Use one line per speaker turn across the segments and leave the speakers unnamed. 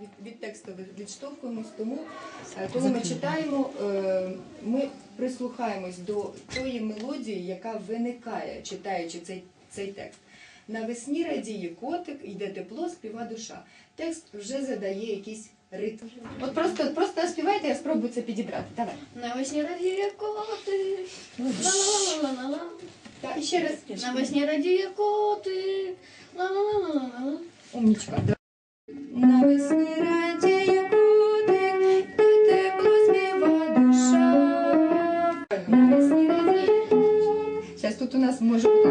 від, від тексту відштовхуємось, тому е, коли ми читаємо, е, ми прислухаємось до тої мелодії, яка виникає, читаючи цей, цей текст. Навесні радіє котик, йде тепло, співа душа. Текст вже задає якийсь ритм. От просто, просто співайте, я спробую це підібрати. Давай.
Навесні радіє котик. Ла-ла-ла-ла-ла-ла.
Так, ще раз.
Навесні радіє котик. Ла-ла-ла-ла-ла-ла.
Умнічка. Тут у нас може бути.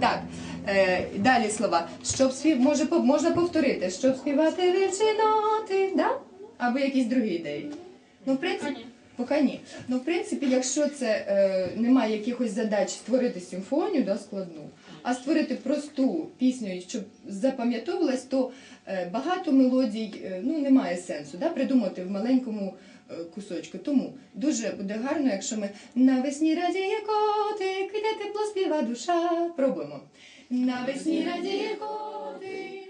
Так, е, далі слова. Щоб спів... може, по- можна повторити, щоб співати вірші ноти, да? або якісь другі ідеї. Ну, в принципі,
Поки ні.
Поки ні. Ну, в принципі, якщо це е, немає якихось задач створити симфонію да, складну, а створити просту пісню, щоб запам'ятовувалась, то е, багато мелодій е, ну, немає сенсу да, придумати в маленькому е, кусочку. Тому дуже буде гарно, якщо ми навесні радіє котик, іде тепло співа душа. Пробуємо. Навесні радіє котик.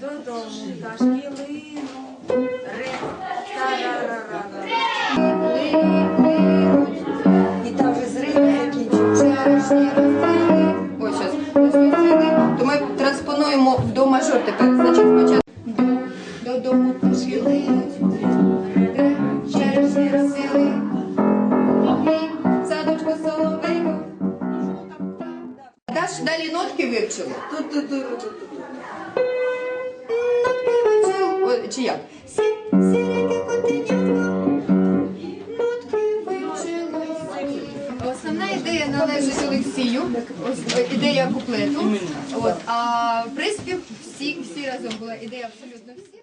Додому пташки лину,
до мажор тепер. Значить, спочатку Додому пошилинуть, через сили, Садочку соловейко. Даш далі нотки вивчили?
Ту-ту-ту-ту-ту.
Нотки вивчили. Чи як? Сі, сіреньке Дякую Олексію. Ідея куплету. От а приспів всі всі разом була ідея абсолютно всіх.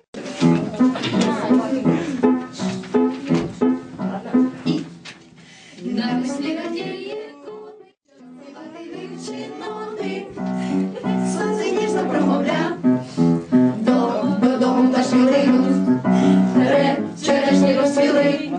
Додому та шили, черешні розсвіли.